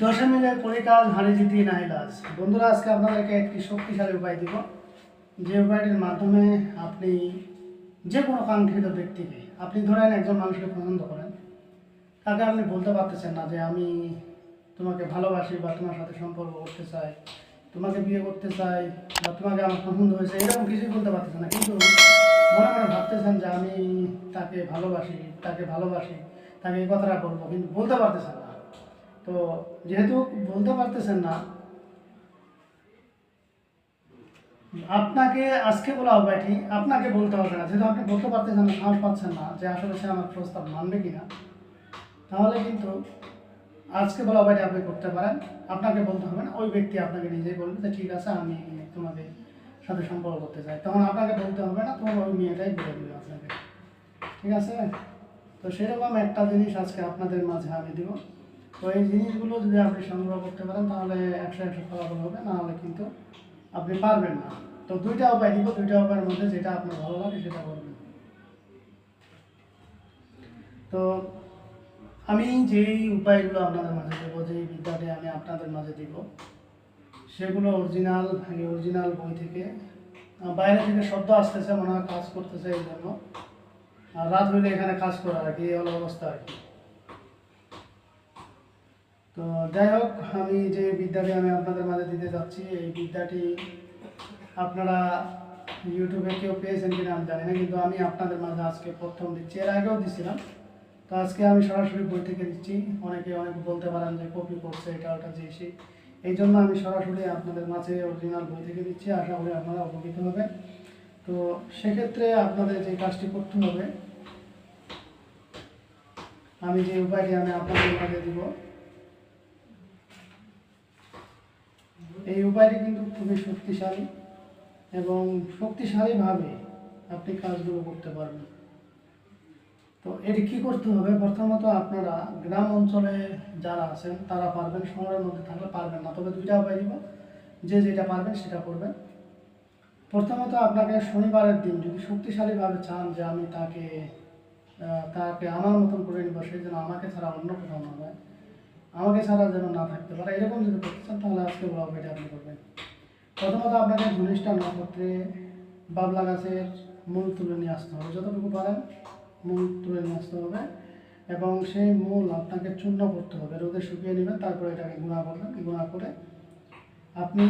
দশে মিলে পরিকাজ হারি জিতি নাহিলাজ বন্ধুরা, আজকে আপনাদেরকে একটি শক্তিশালী উপায় দিব। যে উপায়টির মাধ্যমে আপনি যে কোনো কাঙ্ক্ষিত ব্যক্তিকে, আপনি ধরেন একজন মানুষকে পছন্দ করেন, তাকে আপনি বলতে পারতেছেন না যে, আমি তোমাকে ভালোবাসি বা তোমার সাথে সম্পর্ক করতে চাই, তোমাকে বিয়ে করতে চাই বা তোমাকে আমার পছন্দ হয়েছে, এরকম কিছুই বলতে পারতেছে না। কিন্তু মনে মনে ভাবতেছেন যে, আমি তাকে ভালোবাসি তাকে ভালোবাসি, তাকে এই কথাটা বলব। কিন্তু বলতে পারতেছেন তো যেহেতু বলতে পারতেছেন না, আপনাকে আজকে বলা হবে ঠিক আপনাকে বলতে হবে না। যেহেতু আপনি বলতে পারতেছেন না, সাহস পাচ্ছেন না যে আসলে সে আমার প্রস্তাব মানবে কিনা, তাহলে কিন্তু আজকে বলা উপায়টা আপনি করতে পারেন। আপনাকে বলতে হবে না, ওই ব্যক্তি আপনাকে নিজেই বলবে যে ঠিক আছে, আমি তোমাদের সাথে সম্পর্ক করতে চাই। তখন আপনাকে বলতে হবে না তোমার ওই মেয়েটাই বলে দেবে আপনাকে। ঠিক আছে? তো সেরকম একটা জিনিস আজকে আপনাদের মাঝে আমি দিব। তো এই জিনিসগুলো যদি আপনি সংগ্রহ করতে পারেন, তাহলে একশো একশো ফলাফল হবে না হলে কিন্তু আপনি পারবেন না। তো দুইটা উপায় দিব, দুইটা উপায়ের মধ্যে যেটা আপনার ভালো লাগে সেটা করবেন। তো আমি যেই উপায়গুলো আপনাদের মাঝে দেবো, যেই বিদ্যাটি আমি আপনাদের মাঝে দিব, সেগুলো অরিজিনাল অরিজিনাল বই থেকে বাইরে থেকে শব্দ আসতেছে, মনে হয় কাজ করতেছে এই জন্য। আর রাত হইলে এখানে কাজ করা আর কি, এই হলো অবস্থা আর কি। তো যাই হোক, আমি যে বিদ্যাটি আমি আপনাদের মাঝে দিতে যাচ্ছি, এই বিদ্যাটি আপনারা ইউটিউবে কেউ পেয়েছেন কিনা আমি জানি না, কিন্তু আমি আপনাদের মাঝে আজকে প্রথম দিচ্ছি। এর আগেও দিছিলাম। তো আজকে আমি সরাসরি বই থেকে দিচ্ছি। অনেকে অনেক বলতে পারেন যে কপি করছে, এটা ওটা যে সেই এই জন্য আমি সরাসরি আপনাদের মাঝে অরিজিনাল বই থেকে দিচ্ছি। আশা করি আপনারা উপকৃত হবেন। তো সেক্ষেত্রে আপনাদের যে কাজটি করতে হবে, আমি যে উপায়টি আমি আপনাদের মাঝে দিব এই উপায়টি কিন্তু খুবই শক্তিশালী এবং শক্তিশালীভাবে আপনি কাজগুলো করতে পারবেন। তো এটি কী করতে হবে? প্রথমত আপনারা গ্রাম অঞ্চলে যারা আছেন, তারা পারবেন শহরের মধ্যে থাকলে পারবেন না, তবে দুইটা উপায় দিব। যে যেটা পারবেন সেটা করবেন। প্রথমত আপনাকে শনিবারের দিন যদি শক্তিশালীভাবে চান যে আমি তাকে তাকে আমার মতন করে নিব, সেই জন্য আমাকে ছাড়া অন্য কোথাও না হয়। আমাকে ছাড়া যেন না থাকতে পারে, এরকম যদি করতে চান তাহলে আজকে বলা হবে এটা আপনি করবেন। প্রথমত আপনাকে ধনিষ্ঠা নক্ষত্রে বাবলা গাছের মূল তুলে নিয়ে আসতে হবে। যতটুকু পারেন মূল তুলে নিয়ে আসতে হবে এবং সেই মূল আপনাকে চূর্ণ করতে হবে। রোদে শুকিয়ে নেবেন, তারপরে এটাকে গুঁড়া করবেন। গুঁড়া করে আপনি,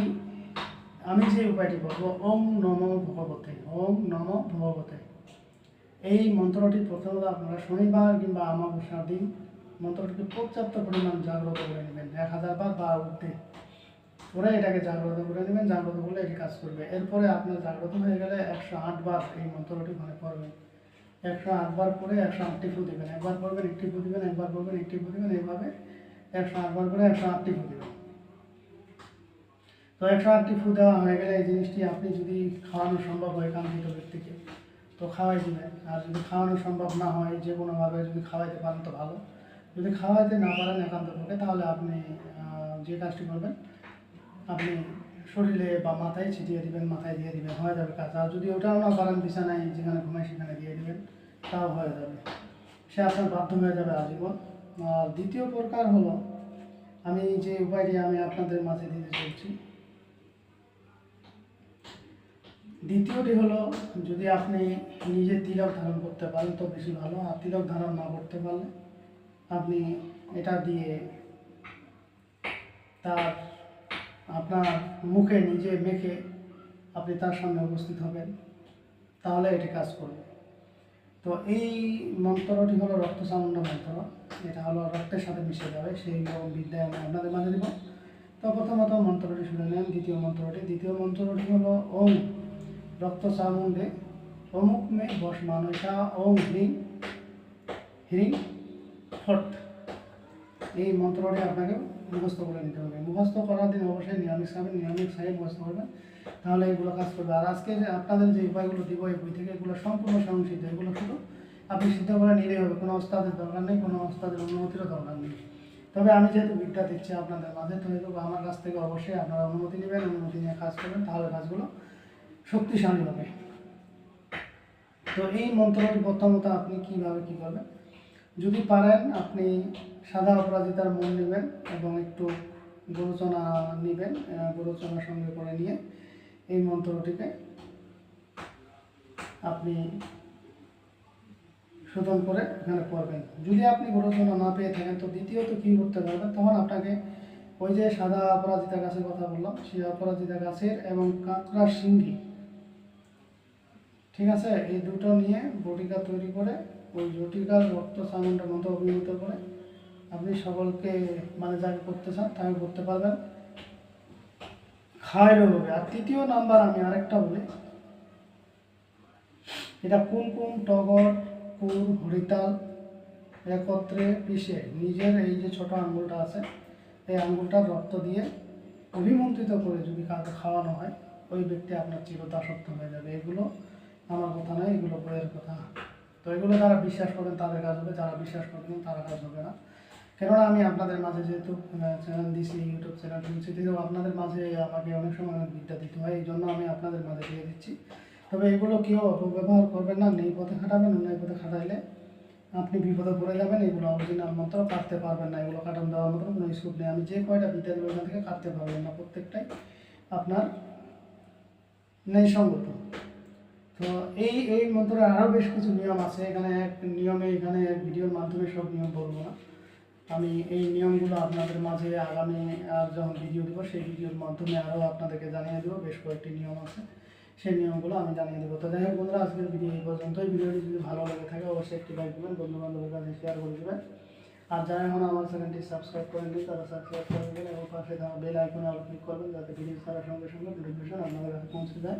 আমি যে উপায়টি বলব, ওম নম ভগবতে, ওম নম ভগবতে। এই মন্ত্রটি প্রথমত আপনারা শনিবার কিংবা আমাবস্যার দিন মন্ত্রটিকে পর্যাপ্ত পরিমাণ জাগ্রত করে নেবেন। এক হাজার বার বা উঠতে করে এটাকে জাগ্রত করে নেবেন, জাগ্রত করলে এটি কাজ করবে। এরপরে আপনার জাগ্রত হয়ে গেলে একশো আট বার এই মন্ত্রটি মনে পড়বেন। একশো বার পরে একশো আটটি ফু দিবেন। একবার পড়বেন, একটি ফু দিবেন, একবার পড়বেন, একটি ফু দিবেন, এইভাবে একশো বার করে একশো আটটি ফু দিবেন। তো একশো আটটি ফু দেওয়া হয়ে গেলে এই জিনিসটি আপনি যদি খাওয়ানো সম্ভব হয় কাঙ্ক্ষিত ব্যক্তিকে, তো খাওয়াই দিবেন। আর যদি খাওয়ানো সম্ভব না হয়, যে কোনোভাবে যদি খাওয়াইতে পারেন তো ভালো। যদি খাওয়াইতে না পারেন একান্ত পক্ষে তাহলে আপনি যে কাজটি করবেন, আপনি শরীরে বা মাথায় ছিটিয়ে দিবেন, মাথায় দিয়ে দিবেন, হয়ে যাবে কাজ। আর যদি ওটাও না পারেন, বিছানায় যেখানে ঘুমায় সেখানে দিয়ে দিবেন, তাও হয়ে যাবে। সে আপনার বাধ্য হয়ে যাবে আজীবন। আর দ্বিতীয় প্রকার হলো, আমি যে উপায়টি আমি আপনাদের মাঝে দিতে চলছি। দ্বিতীয়টি হলো, যদি আপনি নিজে তিলক ধারণ করতে পারেন, তো বেশি ভালো। আর তিলক ধারণ না করতে পারলে আপনি এটা দিয়ে তার আপনার মুখে নিজে মেখে আপনি তার সামনে উপস্থিত হবেন, তাহলে এটি কাজ করবে। তো এই মন্ত্রটি হলো রক্ত চামুন্ড মন্ত্র, এটা হলো রক্তের সাথে মিশে যাবে, সেই রকম বিদ্যায় আমি আপনাদের মাঝে দেব। তো প্রথমত মন্ত্রটি শুনে নেন, দ্বিতীয় মন্ত্রটি। দ্বিতীয় মন্ত্রটি হলো ওম রক্ত চামুন্ডে অমুক মে বস মানুষা ওম হ্রিং হ্রিং ফট এই মন্ত্রটি আপনাকে মুখস্থ করে নিতে হবে। মুখস্থ করার দিন অবশ্যই নিরামিষ খাবেন, নিরামিষ খাই মুখস্থ করবেন। তাহলে এগুলো কাজ করবে। আর আজকে যে আপনাদের যে উপায়গুলো দিব, এই বই থেকে এগুলো সম্পূর্ণ সংসিদ্ধ। এগুলো শুধু আপনি সিদ্ধ করে নিলেই হবে। কোনো ওস্তাদের দরকার নেই, কোনো ওস্তাদের অনুমতিরও দরকার নেই। তবে আমি যেহেতু বিদ্যা দিচ্ছি আপনাদের মাঝে, তো এগুলো আমার কাছ থেকে অবশ্যই আপনারা অনুমতি নেবেন, অনুমতি নিয়ে কাজ করবেন। তাহলে কাজগুলো শক্তিশালী হবে। তো এই মন্ত্রটি প্রথমত আপনি কীভাবে কি করবেন? যদি পারেন আপনি সাদা অপরাজিতার মন নেবেন এবং একটু গরুচনা নেবেন গরুচনা সঙ্গে করে নিয়ে এই মন্ত্রটিকে আপনি শোধন করে এখানে পড়বেন যদি আপনি গরুচনা না পেয়ে থাকেন, তো দ্বিতীয়ত কী করতে পারবেন তখন আপনাকে ওই যে সাদা অপরাজিতা গাছের কথা বললাম, সেই অপরাজিতা গাছের এবং কাঁকড়ার সিঙ্গি ঠিক আছে? এই দুটো নিয়ে বটিকা তৈরি করে ওই জটিকার রক্ত সামনটার মতো অভিভূত করে আপনি সকলকে মানে যাকে করতে চান তাকে করতে পারবেন। খাওয়াইলেও হবে। আর তৃতীয় নাম্বার আমি আরেকটা বলি। এটা কুমকুম টগর কুল হরিতাল একত্রে পিষে নিজের এই যে ছোট আঙ্গুলটা আছে, এই আঙ্গুলটার রক্ত দিয়ে অভিমন্ত্রিত করে যদি কাউকে খাওয়ানো হয়, ওই ব্যক্তি আপনার চিরদাসত্ব হয়ে যাবে। এগুলো আমার কথা নয়, এগুলো বইয়ের কথা। তো এগুলো যারা বিশ্বাস করবেন, তাদের কাজ হবে। যারা বিশ্বাস করবেন, তারা কাজ হবে না। কেননা আমি আপনাদের মাঝে যেহেতু চ্যানেল দিছি ইউটিউব চ্যানেল দিচ্ছি দিলেও আপনাদের মাঝে আমাকে অনেক সময় বিদ্যা দিতে হয়, এই জন্য আমি আপনাদের মাঝে দিয়ে দিচ্ছি। তবে এগুলো কেউ অপব্যবহার করবেন না, নেই পথে খাটাবেন, অন্যায় পথে খাটাইলে আপনি বিপদে পড়ে যাবেন। এগুলো অরিজিনাল মন্ত্র, কাটতে পারবেন না। এগুলো কাটান দেওয়ার মতো কোনো স্কোপ নেই। আমি যে কয়টা বিদ্যা দেবো থেকে কাটতে পারবেন না প্রত্যেকটাই আপনার নেই সঙ্গত তো এই এই মন্ত্রের আরও বেশ কিছু নিয়ম আছে। এখানে এক নিয়মে, এখানে এক ভিডিওর মাধ্যমে সব নিয়ম বলব না। আমি এই নিয়মগুলো আপনাদের মাঝে আগামী আর যখন ভিডিও দেবো, সেই ভিডিওর মাধ্যমে আরও আপনাদেরকে জানিয়ে দেবো। বেশ কয়েকটি নিয়ম আছে। সেই নিয়মগুলো আমি জানিয়ে দেবো। তো যাই হোক বন্ধুরা, আজকের ভিডিও এই পর্যন্তই। ভিডিওটি যদি ভালো লেগে থাকে, অবশ্যই একটি লাইক দেবেন বন্ধু বান্ধবের কাছে শেয়ার করে দেবেন। আর যারা এখন আমার চ্যানেলটি সাবস্ক্রাইব করেননি, তারা সাবস্ক্রাইব করে দেবেন এবং পাশে বেল আইকনে আরও ক্লিক করবেন, যাতে ভিডিও ছাড়ার সঙ্গে সঙ্গে নোটিফিকেশন আপনাদের কাছে পৌঁছে যায়।